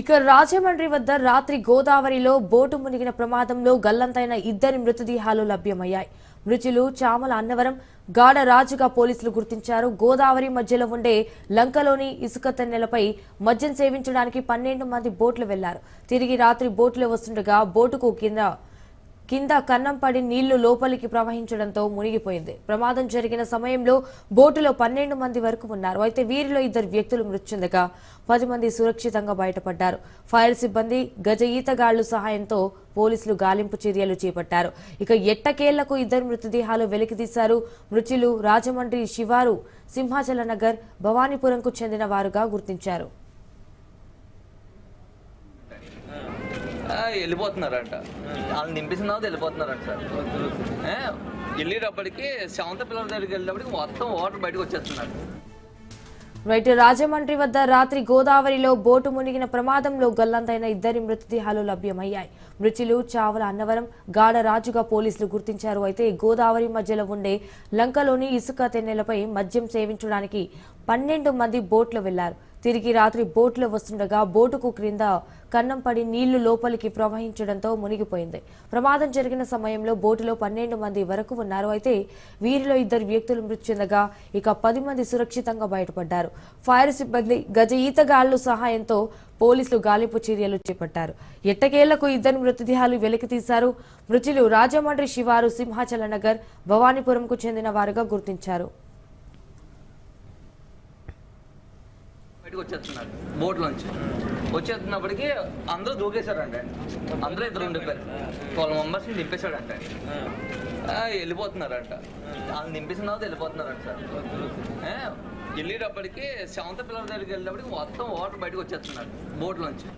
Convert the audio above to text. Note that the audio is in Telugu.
ఇక రాజమండ్రి వద్ద రాత్రి గోదావరిలో బోటు మునిగిన ప్రమాదంలో గల్లంతైన ఇద్దరి మృతదేహాలు లభ్యమయ్యాయి. మృతులు చామల అన్నవరం గాఢ రాజుగా పోలీసులు గుర్తించారు. గోదావరి మధ్యలో ఉండే లంకలోని ఇసుక తెన్నెలపై మద్యం సేవించడానికి పన్నెండు మంది బోట్లు వెళ్ళారు. తిరిగి రాత్రి బోట్లో వస్తుండగా బోటుకు కింద కింద కన్నం పడి నీళ్ళు లోపలికి ప్రవహించడంతో మునిగిపోయింది. ప్రమాదం జరిగిన సమయంలో బోటులో పన్నెండు మంది వరకు ఉన్నారు. అయితే వీరిలో ఇద్దరు వ్యక్తులు మృతి చెందగా పది మంది సురక్షితంగా బయటపడ్డారు. ఫైర్ సిబ్బంది గజ ఈతగాళ్ళు సహాయంతో పోలీసులు గాలింపు చర్యలు చేపట్టారు. ఇక ఎట్టకేళ్ళకు ఇద్దరు మృతదేహాలు వెలికితీశారు మృతులు రాజమండ్రి శివారు సింహాచల నగర్ భవానీపురంకు చెందిన వారుగా గుర్తించారు. వెళ్ళిపోతున్నారంట. వాళ్ళని నింపేసిన తర్వాత వెళ్ళిపోతున్నారంట సార్. వెళ్ళేటప్పటికి సెవెంత్ పిల్లల దగ్గరికి వెళ్ళేటప్పటికి మొత్తం వాటర్ బయటకు వచ్చేస్తున్నారు. రైట్ రాజమండ్రి వద్ద రాత్రి గోదావరిలో బోటు మునిగిన ప్రమాదంలో గల్లంతైన ఇద్దరి మృతదేహాలు లభ్యమయ్యాయి. మృతులు చావల అన్నవరం గాఢ రాజుగా పోలీసులు గుర్తించారు. అయితే గోదావరి మధ్యలో ఉండే లంకలోని ఇసుక తెన్నెలపై మద్యం సేవించడానికి పన్నెండు మంది బోట్లు వెళ్ళారు తిరిగి రాత్రి బోట్లో వస్తుండగా బోటుకు క్రింద కన్నం పడి నీళ్ళు లోపలికి ప్రవహించడంతో మునిగిపోయింది. ప్రమాదం జరిగిన సమయంలో బోటులో పన్నెండు మంది వరకు ఉన్నారు. అయితే వీరిలో ఇద్దరు వ్యక్తులు మృతి చెందగా ఇక పది మంది సురక్షితంగా బయటపడ్డారు. ఫైర్ సిబ్బంది గజ ఈతగాళ్ళు సహాయంతో పోలీసులు గాలింపు చర్యలు చేపట్టారు. ఎట్టకేళ్ళకు ఇద్దరు మృతదేహాలు వెలికి తీశారు. మృతులు రాజమండ్రి శివారు సింహాచల నగర్ భవానీపురంకు చెందిన వారుగా గుర్తించారు. బయటకు వచ్చేస్తున్నారు బోట్లోంచి వచ్చేస్తున్నప్పటికి అందరూ దూకేశారంట. అందరూ ఇద్దరు ఉండిపోయారు. ట్వెల్వ్ మెంబర్స్ని దింపేశాడంట వెళ్ళిపోతున్నారంట. వాళ్ళు నింపేసిన తర్వాత వెళ్ళిపోతున్నారంట సార్. వెళ్ళేటప్పటికి సెవెంత్ పిల్లల దగ్గరికి వెళ్ళేటప్పటికి మొత్తం వాటర్ బయటకు వచ్చేస్తున్నారు బోట్లోంచి